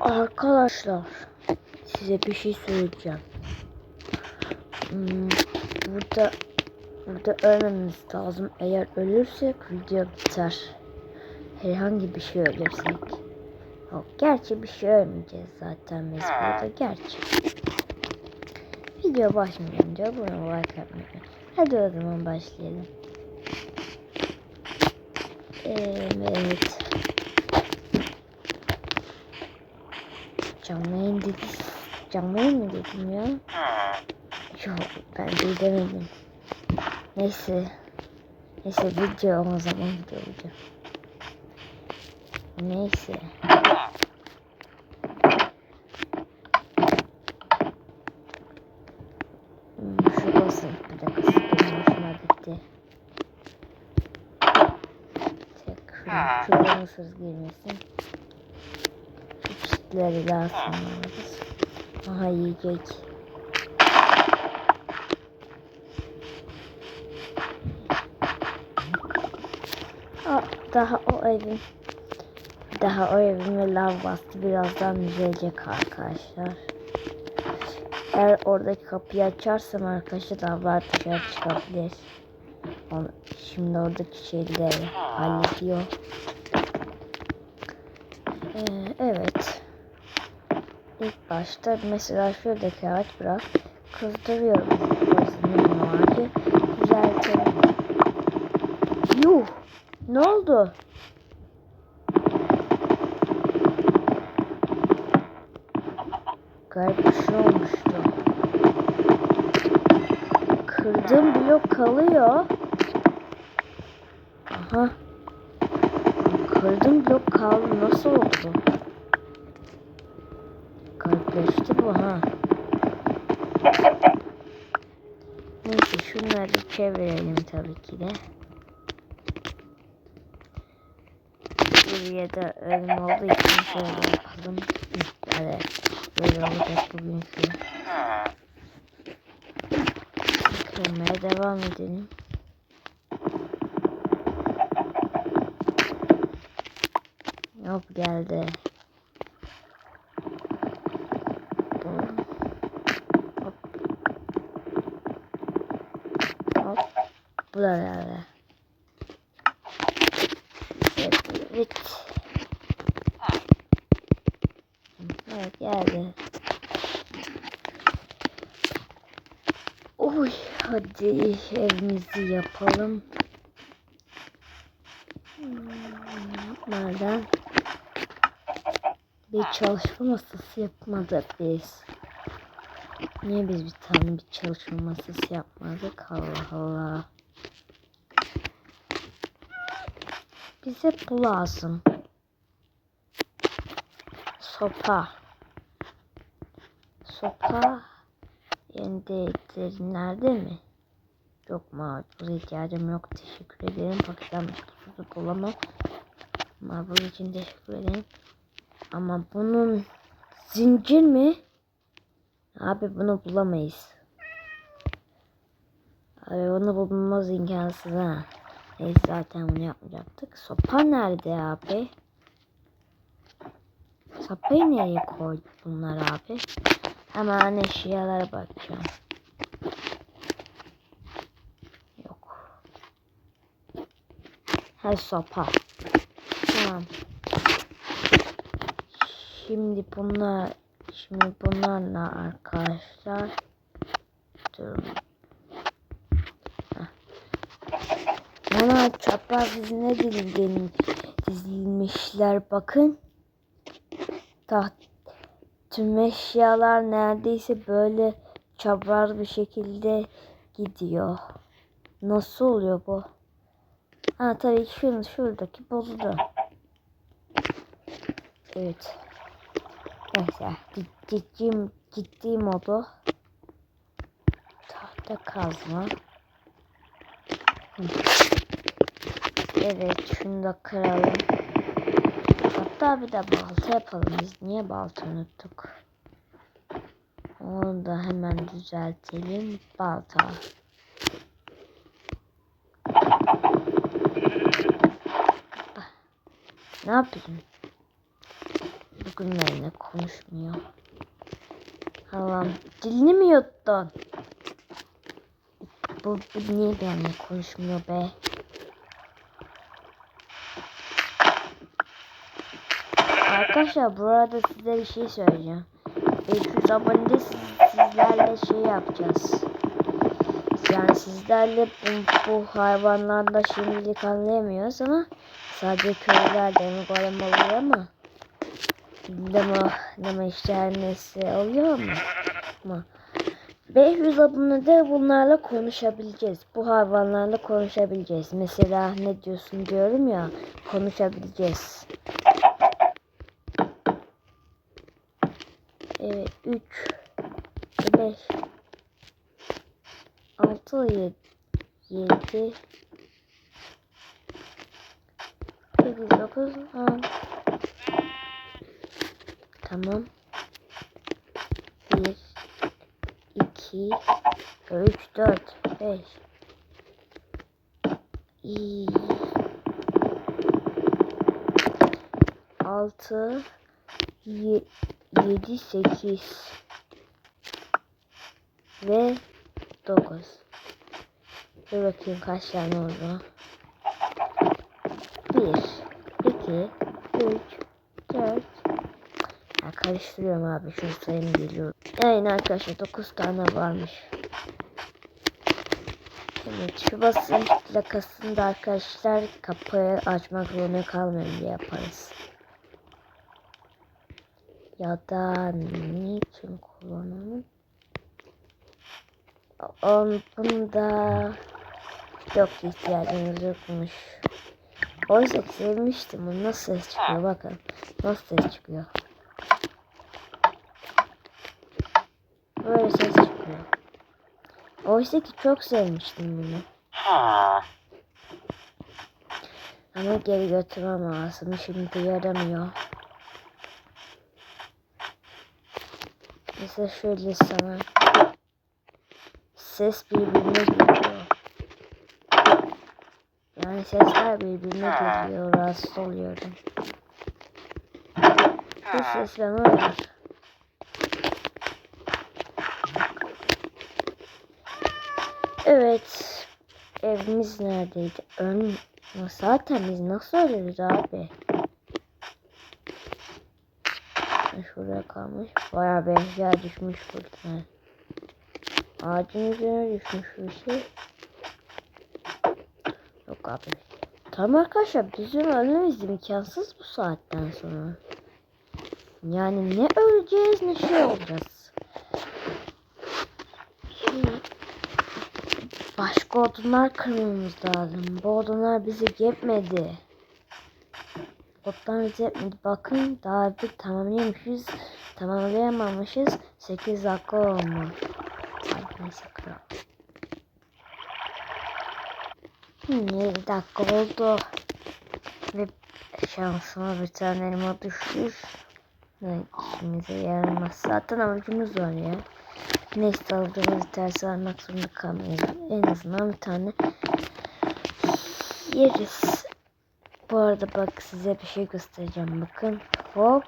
Arkadaşlar size bir şey söyleyeceğim. Hmm, burada burada ölmemiz lazım. Eğer ölürsek video biter. Herhangi bir şey ölürsek. Yok, gerçi bir şey ölmeyeceğiz zaten biz burada gerçi. Video başlayınca buna like atmayı. Hadi o zaman başlayalım. Evet. Canlı yayın dedi. Canlı yayın mı dedim ya? Yok ben de demedim. Neyse. Neyse video o zaman video video. Neyse. Hmm, şu basın. Bir dakika benim hoşuma gitti. Tek şuradan hırsız girmesin. Şu çitleri lazım. Aha yiyecek. Daha o evin daha o evime lav bastı. Birazdan düzelecek arkadaşlar. Eğer oradaki kapıyı açarsam arkadaşlar lavlar dışarı çıkabilir. Onu, şimdi oradaki şeyleri hallediyor. Ee, evet. İlk başta mesela şuradaki ağaç biraz kızdırıyorum. Kızdırıyorum ağacı. Düzeltelim. Yuh! Ne oldu? Garip bir şey olmuştu. Kırdığım blok kalıyor. Aha. Kırdığım blok kaldı. Nasıl oldu? Garipleşti bu ha. Neyse şunları çevirelim tabii ki de. Buraya da ölüm olduğu için şöyle yapalım. Evet. Böyle olacak bugünkü. Kırmaya devam edelim. Hop geldi. Bu. Hop. Hop. Bu da geldi. Evet. Evet. Evet geldi. Oy hadi evimizi yapalım. Nereden? Bir çalışma masası yapmadık biz. Niye biz bir tane bir çalışma masası yapmadık? Allah Allah. Bize bu lazım. Sopa. Sopa yeni nerede mi? Yok? Bu ihtiyacım yok. Teşekkür ederim. Pakistan tutup bulamam. Marble için teşekkür ederim. Ama bunun zincir mi? Abi bunu bulamayız. Abi bunu bulmamız imkansız ha. Neyse zaten bunu yapmayacaktık. Sopa nerede abi? Sopayı nereye koyduk bunlar abi? Hemen eşyalara bakacağım. Yok. Her sopa. Tamam. Şimdi bunlar şimdi bunlarla arkadaşlar durun. Ana çapraz dizilmiş, dizilmişler bakın. Taht tüm eşyalar neredeyse böyle çapraz bir şekilde gidiyor. Nasıl oluyor bu? Ha tabii ki şunu şuradaki bozuldu. Evet. Neyse ciddi ciddi modu. Tahta kazma. Hı. Evet şunu da kıralım. Hatta bir de balta yapalım. Biz niye balta unuttuk? Onu da hemen düzeltelim. Balta. Ne yapayım? bugün benimle konuşmuyor. Allah'ım dilini mi yuttun? Bu, bu niye benimle konuşmuyor be? Arkadaşlar burada size bir şey söyleyeceğim. 500 abonede siz, sizlerle şey yapacağız. Yani sizlerle bu, bu hayvanlarda şimdilik anlayamıyoruz ama sadece köylerde mi golem oluyor ama deme, deme işlermesi oluyor mu? Ama 500 abonede bunlarla konuşabileceğiz. Bu hayvanlarla konuşabileceğiz. Mesela ne diyorsun diyorum ya konuşabileceğiz. Evet 3 5 6 7 7 8 9 10 Tamam. 1 2 3 4 5 İyi. 6 7 8 ve 9 Dur bakayım kaç tane oldu 1 2 3 4 ya karıştırıyorum abi şu sayım geliyor. Yani arkadaşlar 9 tane varmış. Evet şu basın plakasını da arkadaşlar kapıyı açmak zorunda kalmayın diye yaparız. Ya da niçin kullanalım? On, bunda yok ihtiyacımız yokmuş. Oysa sevmiştim. Bu nasıl ses çıkıyor bakın. Nasıl ses çıkıyor. Böyle ses çıkıyor. Oysa ki çok sevmiştim bunu. Ama geri götürmem lazım. Şimdi yaramıyor. Mesela şöyle sana. Ses birbirine geliyor. Yani sesler birbirine geliyor. Rahatsız oluyorum. Bu ses bana uyar. Evet. Evimiz neredeydi? Ön... Zaten biz nasıl ölürüz abi? Şuraya kalmış. Bir eşya düşmüş burada. Ağacın üzerine düşmüş bir şey. Yok abi. Tamam arkadaşlar bizim ölmemiz imkansız bu saatten sonra. Yani ne öleceğiz ne şey olacağız. Şimdi başka odunlar kırmamız lazım. Bu odunlar bizi yetmedi. Otlar bizi yetmedi. Bakın daha bir tamamlayamışız. Tamamlayamamışız. 8 dakika olmuş. Hadi neyse kıralım. Hmm, 7 dakika oldu. Ve şansıma bir tane elma düşmüş. Ne işimize yaramaz. Zaten avucumuz var ya. Neyse aldığımız dersi almak zorunda kalmayız. En azından bir tane yeriz. Bu arada bak size bir şey göstereceğim. Bakın hop.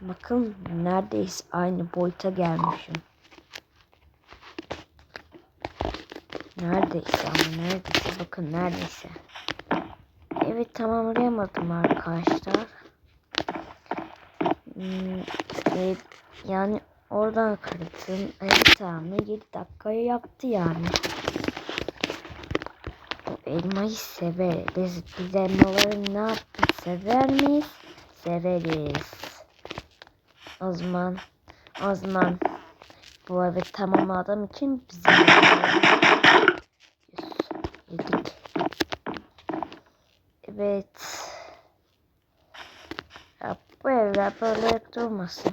Bakın neredeyse aynı boyuta gelmişim. Neredeyse ama neredeyse bakın neredeyse. Evet tamamlayamadım arkadaşlar. Hmm, e, yani oradan kırdım. Evet tamam 7 dakikayı yaptı yani. Elmayı severiz. Biz, biz elmaları ne yaptık? Sever miyiz? Severiz. O zaman o zaman bu evi tamamladığım için bizim yedik. Evet. Ya bu evler böyle durmasın.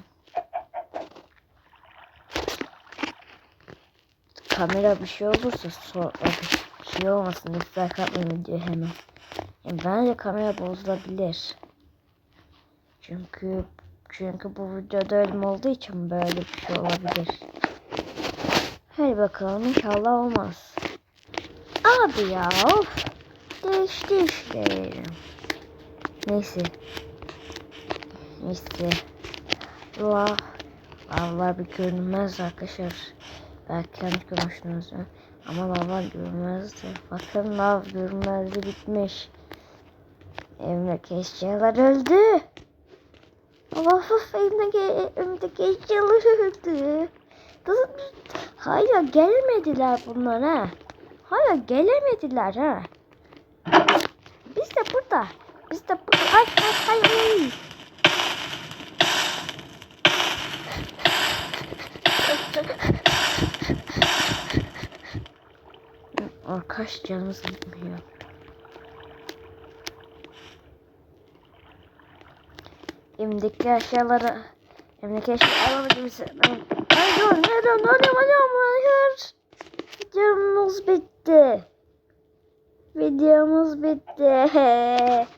Kamera bir şey olursa sonra bir şey olmasın. Lütfen katmayın diyor hemen. Yani bence kamera bozulabilir. Çünkü çünkü bu videoda ölüm olduğu için böyle bir şey olabilir. Hadi bakalım inşallah olmaz. Abi ya of. Değişti işte. Neyse. Neyse. La. Lavlar bir görünmez arkadaşlar. Belki yanlış görmüşsünüzdür. Ama lavlar görünmezdi. Bakın lav görünmezdi bitmiş. Evdeki eşyalar öldü. Of evdeki, evdeki eşyalar öldü. Hala gelmediler bunlar ha. Hala gelemediler ha. Biz de burada. Biz de burada. Ay ay ay ay. Arkadaş canımız gitmiyor. Evdeki eşyaları Evdeki eşyaları dur ne dur ne dur hayır. Videomuz bitti. Videomuz bitti.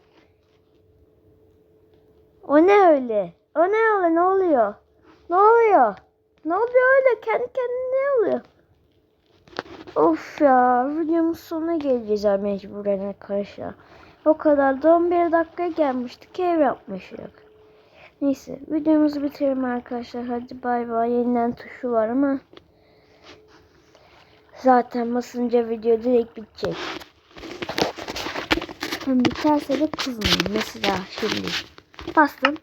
O ne öyle? O ne öyle? Ne oluyor? Ne oluyor? Ne oluyor öyle? Kendi kendine ne oluyor? Of ya videomuz sonuna geleceğiz mecburen arkadaşlar. O kadar da 11 dakika gelmiştik ev yapmıştık. Neyse videomuzu bitirelim arkadaşlar. Hadi bay bay. Yeniden tuşu var ama zaten basınca video direkt bitecek. Hem biterse de kızmayın. Mesela şimdi bastım.